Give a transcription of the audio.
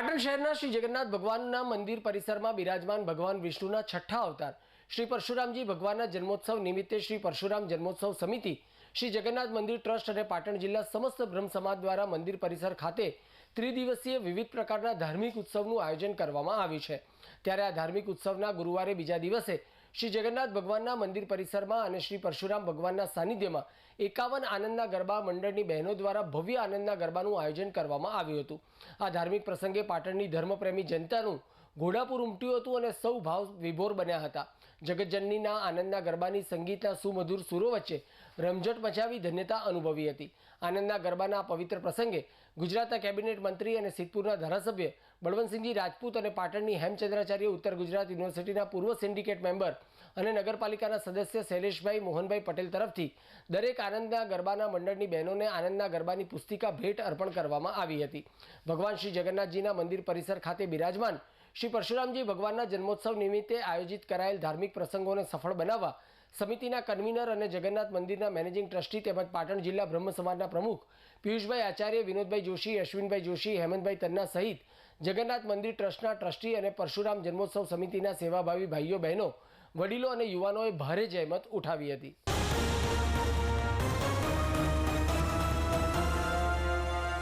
પાટણ શહેરના શ્રી જગન્નાથ ભગવાનના મંદિર પરિસરમાં બિરાજમાન ભગવાન વિષ્ણુના છઠ્ઠા અવતાર. શ્રી પરશુરામજી ભગવાનના જન્મોત્સવ નિમિત્તે શ્રી પરશુરામ જન્મોત્સવ સમિતિ, શ્રી જગન્નાથ મંદિર ટ્રસ્ટ અને પાટણ જિલ્લા સમસ્ત બ્રહ્મ સમાજ દ્વારા મંદિર પરિસર ખાતે ત્રિદિવસીય વિવિધ પ્રકારના ધાર્મિક ઉત્સવનું આયોજન કરવામાં આવ્યું છે. ત્યારે આ ધાર્મિક ઉત્સવના ગુરુવારે બીજા દિવસે શ્રી જગન્નાથ ભગવાનના મંદિર પરિસરમાં અને શ્રી પરશુરામ ભગવાનના સાનિધ્યમાં એકાવન આનંદના ગરબા મંડળની બહેનો દ્વારા ભવ્ય આનંદના ગરબાનું આયોજન કરવામાં આવ્યું હતું. આ ધાર્મિક પ્રસંગે પાટણની ધર્મપ્રેમી જનતાનું ઘોડાપુર ઉમટ્યું હતું અને સૌ ભાવ વિભોર બન્યા હતા. જગતજનનીના આનંદના ગરબાની સંગીતના સુમધુર સુરો વચ્ચે રમઝટ મચાવી ધન્યતા અનુભવી હતી. આનંદના ગરબાના પવિત્ર પ્રસંગે ગુજરાતના કેબિનેટ મંત્રી અને સિદ્ધપુરના ધારાસભ્ય બળવંતસિંહજી રાજપૂત અને પાટણની હેમચંદ્રાચાર્ય ઉત્તર ગુજરાત યુનિવર્સિટીના પૂર્વ સિન્ડિકેટ મેમ્બર અને નગરપાલિકાના સદસ્ય શૈલેષભાઈ મોહનભાઈ પટેલ તરફથી દરેક આનંદના ગરબાના મંડળની બહેનોને આનંદના ગરબાની પુસ્તિકા ભેટ અર્પણ કરવામાં આવી હતી. ભગવાન શ્રી જગન્નાથજીના મંદિર પરિસર ખાતે બિરાજમાન શ્રી પરશુરામજી ભગવાનના જન્મોત્સવ નિમિત્તે આયોજિત કરાયેલ ધાર્મિક પ્રસંગોને સફળ બનાવવા સમિતિના કન્વીનર અને જગન્નાથ મંદિરના મેનેજિંગ ટ્રસ્ટી તેમજ પાટણ જિલ્લા બ્રહ્મ સમાજના પ્રમુખ પિયુષભાઈ આચાર્ય, વિનોદભાઈ જોશી, અશ્વિનભાઈ જોશી, હેમંતભાઈ તન્ના સહિત જગન્નાથ મંદિર ટ્રસ્ટના ટ્રસ્ટી અને પરશુરામ જન્મોત્સવ સમિતિના સેવાભાવી ભાઈઓ, બહેનો, વડીલો અને યુવાનોએ ભારે જહેમત ઉઠાવી હતી.